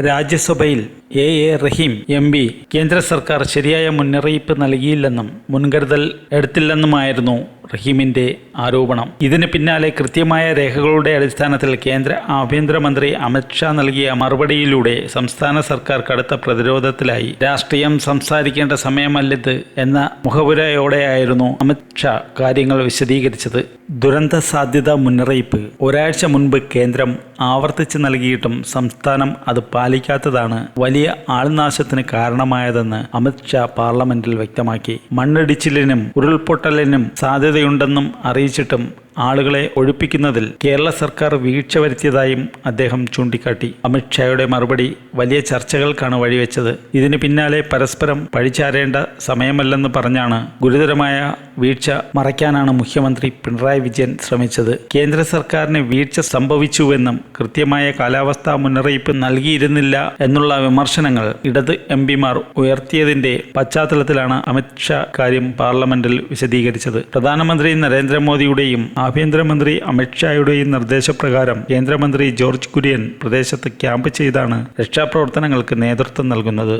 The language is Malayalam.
രാജ്യസഭയിൽ A A Rahim M P കേന്ദ്ര സർക്കാർ ശരിയായ മുന്നറിയിപ്പ് നൽകിയില്ലെന്നും മുൻകരുതൽ എടുത്തില്ലെന്നുമായിരുന്നു റഹീമിന്റെ ആരോപണം. ഇതിന് പിന്നാലെ കൃത്യമായ രേഖകളുടെ അടിസ്ഥാനത്തിൽ കേന്ദ്ര ആഭ്യന്തരമന്ത്രി അമിത്ഷാ നൽകിയ മറുപടിയിലൂടെ സംസ്ഥാന സർക്കാർ കടുത്ത പ്രതിരോധത്തിലായി. രാഷ്ട്രീയം സംസാരിക്കേണ്ട സമയമല്ലിത് എന്ന മുഖപുരയോടെയായിരുന്നു അമിത്ഷാ കാര്യങ്ങൾ വിശദീകരിച്ചത്. ദുരന്ത സാധ്യത മുന്നറിയിപ്പ്. ഒരാഴ്ച മുൻപ് കേന്ദ്രം ആവർത്തിച്ച് നൽകിയിട്ടും സംസ്ഥാനം അത് പാലിക്കാത്തതാണ് വലിയ ആൾനാശത്തിന് കാരണമായതെന്ന് അമിത്ഷാ പാർലമെന്റിൽ വ്യക്തമാക്കി. മണ്ണിടിച്ചിലിനും ഉരുൾപൊട്ടലിനും സാധ്യതയുണ്ടെന്നും അറിയിച്ചിട്ടും ആളുകളെ ഒഴിപ്പിക്കുന്നതിൽ കേരള സർക്കാർ വീഴ്ച വരുത്തിയതായും അദ്ദേഹം ചൂണ്ടിക്കാട്ടി. അമിത്ഷായുടെ മറുപടി വലിയ ചർച്ചകൾക്കാണ് വഴിവെച്ചത്. ഇതിന് പിന്നാലെ പരസ്പരം പഴിച്ചാരേണ്ട സമയമല്ലെന്ന് പറഞ്ഞാണ് ഗുരുതരമായ വീഴ്ച മറയ്ക്കാനാണ് മുഖ്യമന്ത്രി പിണറായി വിജയൻ ശ്രമിച്ചത്. കേന്ദ്ര സർക്കാരിന് വീഴ്ച സംഭവിച്ചുവെന്നും കൃത്യമായ കാലാവസ്ഥാ മുന്നറിയിപ്പ് നൽകിയിരുന്നില്ല എന്നുള്ള വിമർശനങ്ങൾ ഇടത് എം പിമാർ ഉയർത്തിയതിന്റെ പശ്ചാത്തലത്തിലാണ് അമിത്ഷാ കാര്യം പാർലമെന്റിൽ വിശദീകരിച്ചത്. പ്രധാനമന്ത്രി നരേന്ദ്രമോദിയുടെയും ആഭ്യന്തരമന്ത്രി അമിത്ഷായുടെയും നിർദ്ദേശപ്രകാരം കേന്ദ്രമന്ത്രി ജോർജ് കുര്യൻ പ്രദേശത്ത് ക്യാമ്പ് ചെയ്താണ് രക്ഷാപ്രവർത്തനങ്ങൾക്ക് നേതൃത്വം നൽകുന്നത്.